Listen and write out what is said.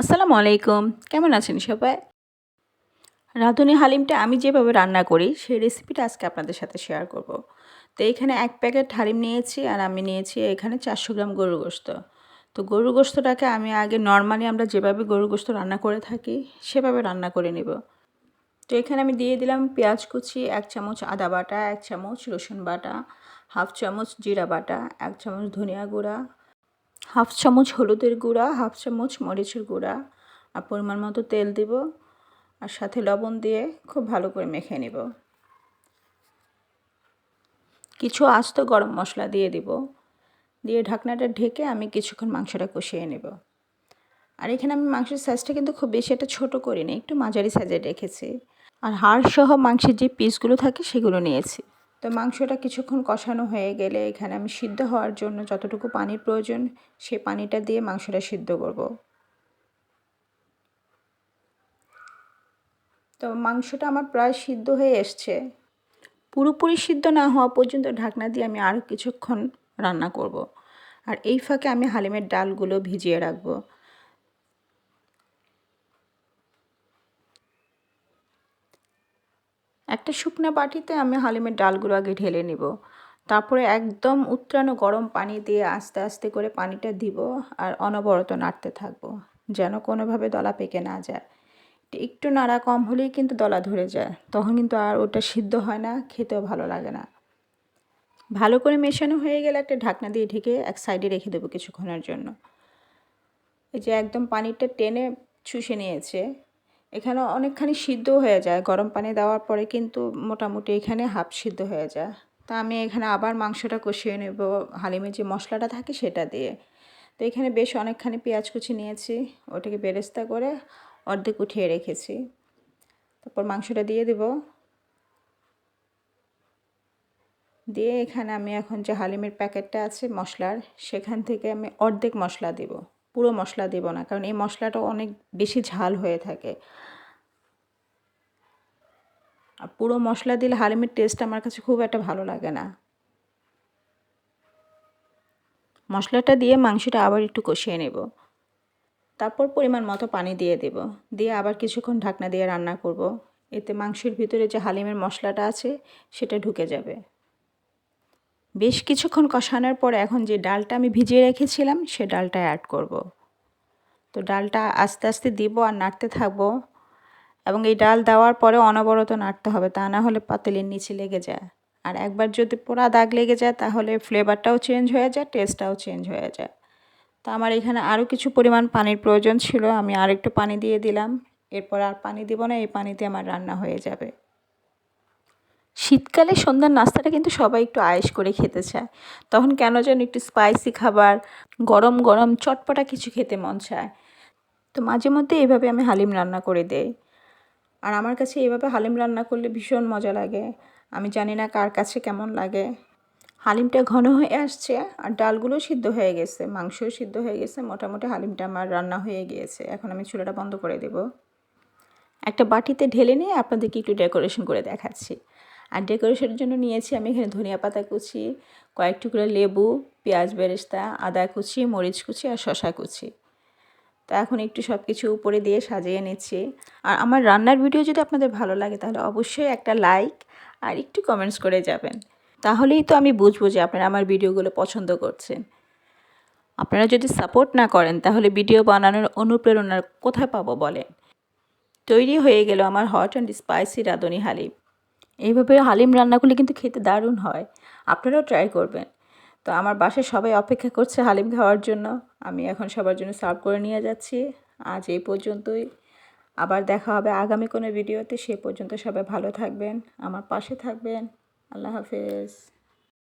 আসসালামু আলাইকুম। কেমন আছেন সবাই? রাঁধুনি হালিমটা আমি যেভাবে রান্না করি, সেই রেসিপিটা আজকে আপনাদের সাথে শেয়ার করব। তো এখানে এক প্যাকেট হালিম নিয়েছি আর আমি নিয়েছি এখানে চারশো গ্রাম গরুর গোস্ত। তো গরুর গোস্তটাকে আমি আগে নর্মালি আমরা যেভাবে গরুর গোস্ত রান্না করে থাকি, সেভাবে রান্না করে নেব। তো এখানে আমি দিয়ে দিলাম পেঁয়াজ কুচি, এক চামচ আদা বাটা, এক চামচ রসুন বাটা, হাফ চামচ জিরা বাটা, এক চামচ ধনিয়া গুঁড়া হাফ চামচ হলুদের গুঁড়া, হাফ চামচ মরিচের গুঁড়া, আর পরিমাণ মতো তেল দিব, আর সাথে লবণ দিয়ে খুব ভালো করে মেখে নেব। কিছু আস্ত গরম মশলা দিয়ে দিব। দিয়ে ঢাকনাটা ঢেকে আমি কিছুক্ষণ মাংসটা কষিয়ে নেব। আর এখানে আমি মাংসের সাইজটা কিন্তু খুব বেশি একটা ছোটো করিনি, একটু মাঝারি সাইজে রেখেছি। আর হাড় সহ মাংসের যে পিসগুলো থাকে সেগুলো নিয়েছি। তো মাংসটা কিছুক্ষণ কষানো হয়ে গেলে এখানে আমি সিদ্ধ হওয়ার জন্য যতটুকু পানির প্রয়োজন সেই পানিটা দিয়ে মাংসটা সিদ্ধ করব। তো মাংসটা আমার প্রায় সিদ্ধ হয়ে এসছে। পুরোপুরি সিদ্ধ না হওয়া পর্যন্ত ঢাকনা দিয়ে আমি আরও কিছুক্ষণ রান্না করব। আর এই ফাঁকে আমি হালিমের ডালগুলো ভিজিয়ে রাখব। একটা শুকনো বাটিতে আমি হালিমের ডালগুলো আগে ঢেলে নিব। তারপরে একদম উত্রানো গরম পানি দিয়ে আস্তে আস্তে করে পানিটা দিব আর অনবরত নাড়তে থাকব, যেন কোনোভাবে দলা পেকে না যায়। একটু নাড়া কম হলেই কিন্তু দলা ধরে যায়, তখন কিন্তু আর ওটা সিদ্ধ হয় না, খেতেও ভালো লাগে না। ভালো করে মেশানো হয়ে গেলে একটা ঢাকনা দিয়ে ঢেকে এক সাইডে রেখে দেবো কিছুক্ষণের জন্য। এই যে একদম পানিটা টেনে চুষে নিয়েছে এখানে অনেকখানি সিদ্ধ হয়ে যায়। গরম পানি দেওয়ার পরে কিন্তু মোটামুটি এখানে হাফ সিদ্ধ হয়ে যায়। তা আমি এখানে আবার মাংসটা কষিয়ে নেব। হালিমের যে মশলাটা থাকে সেটা দিয়ে। তো এখানে বেশ অনেকখানি পেঁয়াজ কুচি নিয়েছি। ওটাকে বেরেস্তা করে অর্ধেক উঠিয়ে রেখেছি। তারপর মাংসটা দিয়ে দেব। দিয়ে এখানে আমি এখন যে হালিমের প্যাকেটটা আছে মশলার, সেখান থেকে আমি অর্ধেক মশলা দেব। পুরো মশলা দেব না, কারণ এই মশলাটা অনেক বেশি ঝাল হয়ে থাকে। আর পুরো মশলা দিলে হালিমের টেস্ট আমার কাছে খুব একটা ভালো লাগে না। মশলাটা দিয়ে মাংসটা আবার একটু কষিয়ে নেব। তারপর পরিমাণ মতো পানি দিয়ে দেব। দিয়ে আবার কিছুক্ষণ ঢাকনা দিয়ে রান্না করব। এতে মাংসের ভিতরে যে হালিমের মশলাটা আছে, সেটা ঢুকে যাবে। বেশ কিছুক্ষণ কষানোর পর এখন যে ডালটা আমি ভিজিয়ে রেখেছিলাম, সে ডালটা অ্যাড করব। তো ডালটা আস্তে আস্তে দিব আর নাড়তে থাকব। এবং এই ডাল দেওয়ার পরে অনবরত নাড়তে হবে, তা না হলে পাতিলের নিচে লেগে যায়। আর একবার যদি পোড়া দাগ লেগে যায়, তাহলে ফ্লেভারটাও চেঞ্জ হয়ে যায়, টেস্টটাও চেঞ্জ হয়ে যায়। তো আমার এখানে আরও কিছু পরিমাণ পানির প্রয়োজন ছিল, আমি আর একটু পানি দিয়ে দিলাম। এরপর আর পানি দিব না, এই পানিতে আমার রান্না হয়ে যাবে। শীতকালে সন্ধ্যার নাস্তাটা কিন্তু সবাই একটু আয়েস করে খেতে চায়। তখন কেন যেন একটু স্পাইসি খাবার, গরম গরম, চটপটা কিছু খেতে মন চায়। তো মাঝে মধ্যে এভাবে আমি হালিম রান্না করে দেই। আর আমার কাছে এভাবে হালিম রান্না করলে ভীষণ মজা লাগে। আমি জানি না কার কাছে কেমন লাগে। হালিমটা ঘন হয়ে আসছে আর ডালগুলো সিদ্ধ হয়ে গেছে, মাংসও সিদ্ধ হয়ে গেছে, মোটামুটি হালিমটা আমার রান্না হয়ে গিয়েছে। এখন আমি চুলাটা বন্ধ করে দেব। একটা বাটিতে ঢেলে নিয়ে আপনাদেরকে একটু ডেকোরেশন করে দেখাচ্ছি। আর ডেকোরেশনের জন্য নিয়েছি আমি এখানে ধনিয়া পাতা কুচি, কয়েক টুকরো লেবু, পেঁয়াজ বেরেস্তা, আদা কুচি, মরিচ কুচি আর শশা কুচি। তো এখন একটু সব কিছু উপরে দিয়ে সাজিয়ে নিচ্ছি। আর আমার রান্নার ভিডিও যদি আপনাদের ভালো লাগে তাহলে অবশ্যই একটা লাইক আর একটু কমেন্টস করে যাবেন। তাহলেই তো আমি বুঝব যে আপনারা আমার ভিডিওগুলো পছন্দ করছেন। আপনারা যদি সাপোর্ট না করেন তাহলে ভিডিও বানানোর অনুপ্রেরণার কোথায় পাবো বলেন? তৈরি হয়ে গেল আমার হট অ্যান্ড স্পাইসি রাঁধুনি হালিম। এইভাবে হালিম রান্নাগুলি কিন্তু খেতে দারুণ হয়। আপনারাও ট্রাই করবেন। তো আমার বাসায় সবাই অপেক্ষা করছে হালিম খাওয়ার জন্য। আমি এখন সবার জন্য সার্ভ করে নিয়ে যাচ্ছি। আজ এই পর্যন্তই। আবার দেখা হবে আগামী কোনো ভিডিওতে। সে পর্যন্ত সবাই ভালো থাকবেন, আমার পাশে থাকবেন। আল্লাহ হাফেজ।